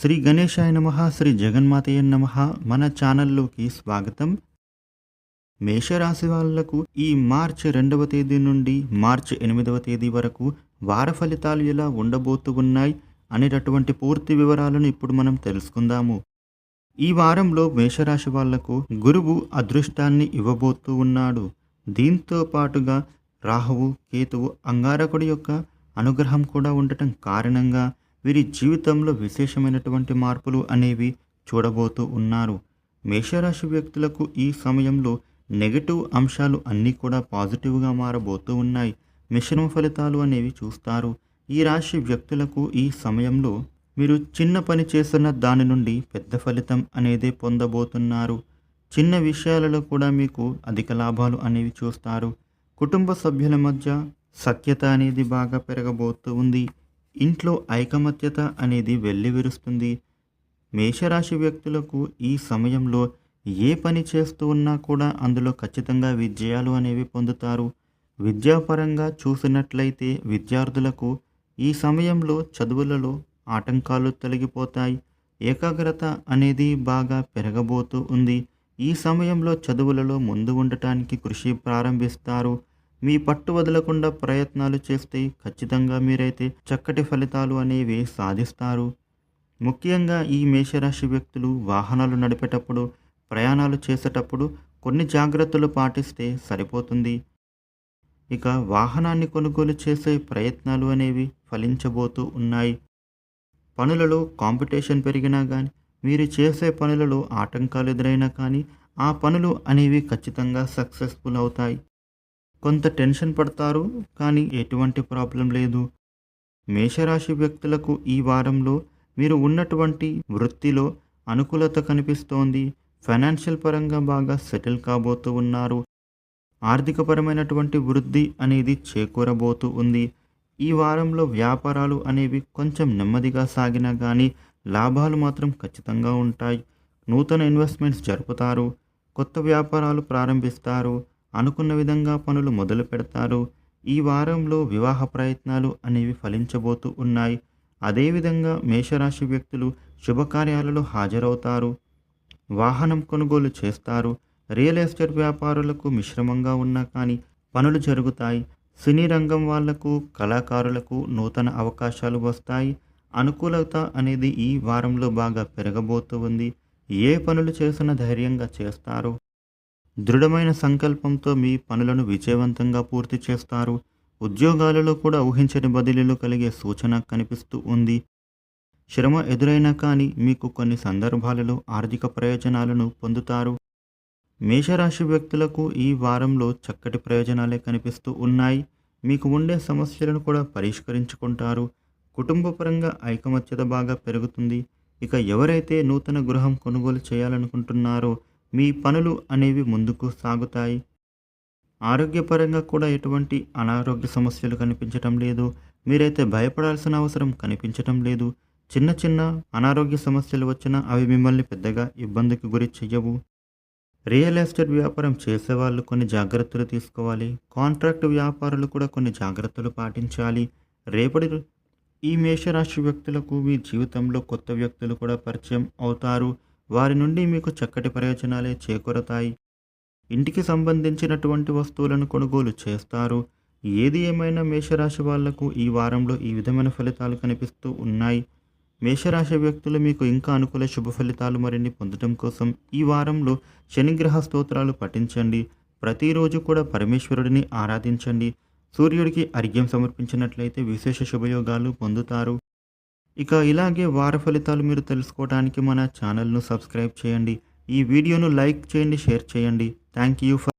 శ్రీ గణేశాయ నమ శ్రీ జగన్మాతయ్య నమ. మన ఛానల్లోకి స్వాగతం. మేషరాశి వాళ్ళకు ఈ మార్చ్ రెండవ తేదీ నుండి మార్చ్ ఎనిమిదవ తేదీ వరకు వార ఫలితాలు ఎలా ఉండబోతూ ఉన్నాయి అనేటటువంటి పూర్తి వివరాలను ఇప్పుడు మనం తెలుసుకుందాము. ఈ వారంలో మేషరాశి వాళ్ళకు గురువు అదృష్టాన్ని ఇవ్వబోతూ ఉన్నాడు. దీంతో పాటుగా రాహువు కేతువు అంగారకుడి యొక్క అనుగ్రహం కూడా ఉండటం కారణంగా వీరి జీవితంలో విశేషమైనటువంటి మార్పులు అనేవి చూడబోతూ ఉన్నారు. మేషరాశి వ్యక్తులకు ఈ సమయంలో నెగటివ్ అంశాలు అన్నీ కూడా పాజిటివ్గా మారబోతూ ఉన్నాయి. మిశ్రమ ఫలితాలు అనేవి చూస్తారు. ఈ రాశి వ్యక్తులకు ఈ సమయంలో మీరు చిన్న పని చేస్తున్న దాని నుండి పెద్ద ఫలితం అనేది పొందబోతున్నారు. చిన్న విషయాలలో కూడా మీకు అధిక లాభాలు అనేవి చూస్తారు. కుటుంబ సభ్యుల మధ్య సఖ్యత అనేది బాగా పెరగబోతూ ఉంది. ఇంట్లో ఐకమత్యత అనేది వెల్లివిరుస్తుంది. మేషరాశి వ్యక్తులకు ఈ సమయంలో ఏ పని చేస్తూ ఉన్నా కూడా అందులో ఖచ్చితంగా విజయాలు అనేవి పొందుతారు. విద్యాపరంగా చూసినట్లయితే విద్యార్థులకు ఈ సమయంలో చదువులలో ఆటంకాలు తొలగిపోతాయి. ఏకాగ్రత అనేది బాగా పెరగబోతూ ఉంది. ఈ సమయంలో చదువులలో ముందు ఉండటానికి కృషి ప్రారంభిస్తారు. మీ పట్టు వదలకుండా ప్రయత్నాలు చేస్తే ఖచ్చితంగా మీరైతే చక్కటి ఫలితాలు అనేవి సాధిస్తారు. ముఖ్యంగా ఈ మేషరాశి వ్యక్తులు వాహనాలు నడిపేటప్పుడు ప్రయాణాలు చేసేటప్పుడు కొన్ని జాగ్రత్తలు పాటిస్తే సరిపోతుంది. ఇక వాహనాన్ని కొనుగోలు చేసే ప్రయత్నాలు అనేవి ఫలించబోతూ ఉన్నాయి. పనులలో కాంపిటీషన్ పెరిగినా కానీ మీరు చేసే పనులలో ఆటంకాలు ఎదురైనా కానీ ఆ పనులు అనేవి ఖచ్చితంగా సక్సెస్ఫుల్ అవుతాయి. కొంత టెన్షన్ పడతారు కానీ ఎటువంటి ప్రాబ్లం లేదు. మేషరాశి వ్యక్తులకు ఈ వారంలో మీరు ఉన్నటువంటి వృత్తిలో అనుకూలత కనిపిస్తోంది. ఫైనాన్షియల్ పరంగా బాగా సెటిల్ కాబోతూ ఉన్నారు. ఆర్థికపరమైనటువంటి వృద్ధి అనేది చేకూరబోతూ ఉంది. ఈ వారంలో వ్యాపారాలు అనేవి కొంచెం నెమ్మదిగా సాగినా కానీ లాభాలు మాత్రం ఖచ్చితంగా ఉంటాయి. నూతన ఇన్వెస్ట్మెంట్స్ జరుపుతారు. కొత్త వ్యాపారాలు ప్రారంభిస్తారు. అనుకున్న విధంగా పనులు మొదలు పెడతారు. ఈ వారంలో వివాహ ప్రయత్నాలు అనేవి ఫలించబోతూ ఉన్నాయి. అదేవిధంగా మేషరాశి వ్యక్తులు శుభకార్యాలలో హాజరవుతారు. వాహనం కొనుగోలు చేస్తారు. రియల్ ఎస్టేట్ వ్యాపారులకు మిశ్రమంగా ఉన్నా కానీ పనులు జరుగుతాయి. సినీ రంగం వాళ్ళకు కళాకారులకు నూతన అవకాశాలు వస్తాయి. అనుకూలత అనేది ఈ వారంలో బాగా పెరగబోతూ ఉంది. ఏ పనులు చేసినా ధైర్యంగా చేస్తారు. దృఢమైన సంకల్పంతో మీ పనులను విజయవంతంగా పూర్తి చేస్తారు. ఉద్యోగాలలో కూడా ఊహించని బదిలీలు కలిగే సూచన కనిపిస్తూ ఉంది. శ్రమ ఎదురైనా కానీ మీకు కొన్ని సందర్భాలలో ఆర్థిక ప్రయోజనాలను పొందుతారు. మేషరాశి వ్యక్తులకు ఈ వారంలో చక్కటి ప్రయోజనాలే కనిపిస్తూ ఉన్నాయి. మీకు ఉండే సమస్యలను కూడా పరిష్కరించుకుంటారు. కుటుంబపరంగా ఐకమత్యత బాగా పెరుగుతుంది. ఇక ఎవరైతే నూతన గృహం కొనుగోలు చేయాలనుకుంటున్నారో మీ పనులు అనేవి ముందుకు సాగుతాయి. ఆరోగ్యపరంగా కూడా ఎటువంటి అనారోగ్య సమస్యలు కనిపించటం లేదు. మీరైతే భయపడాల్సిన అవసరం కనిపించటం లేదు. చిన్న చిన్న అనారోగ్య సమస్యలు వచ్చినా అవి మిమ్మల్ని పెద్దగా ఇబ్బందికి గురి చెయ్యవు. రియల్ ఎస్టేట్ వ్యాపారం చేసేవాళ్ళు కొన్ని జాగ్రత్తలు తీసుకోవాలి. కాంట్రాక్ట్ వ్యాపారులు కూడా కొన్ని జాగ్రత్తలు పాటించాలి. రేపటి ఈ మేషరాశి వ్యక్తులకు మీ జీవితంలో కొత్త వ్యక్తులు కూడా పరిచయం అవుతారు. వారి నుండి మీకు చక్కటి ప్రయోజనాలే చేకూరతాయి. ఇంటికి సంబంధించినటువంటి వస్తువులను కొనుగోలు చేస్తారు. ఏది ఏమైనా మేషరాశి వాళ్ళకు ఈ వారంలో ఈ విధమైన ఫలితాలు కనిపిస్తూ ఉన్నాయి. మేషరాశి వ్యక్తులు మీకు ఇంకా అనుకూల శుభ ఫలితాలు మరిన్ని పొందడం కోసం ఈ వారంలో శనిగ్రహ స్తోత్రాలు పఠించండి. ప్రతిరోజు కూడా పరమేశ్వరుడిని ఆరాధించండి. సూర్యుడికి అర్ఘ్యం సమర్పించినట్లయితే విశేష శుభయోగాలు పొందుతారు. ఇక ఇలాగే వార ఫలితాలు మీరు తెలుసుకోవడానికి మన ఛానల్ను సబ్స్క్రైబ్ చేయండి. ఈ వీడియోను లైక్ చేయండి షేర్ చేయండి. Thank you for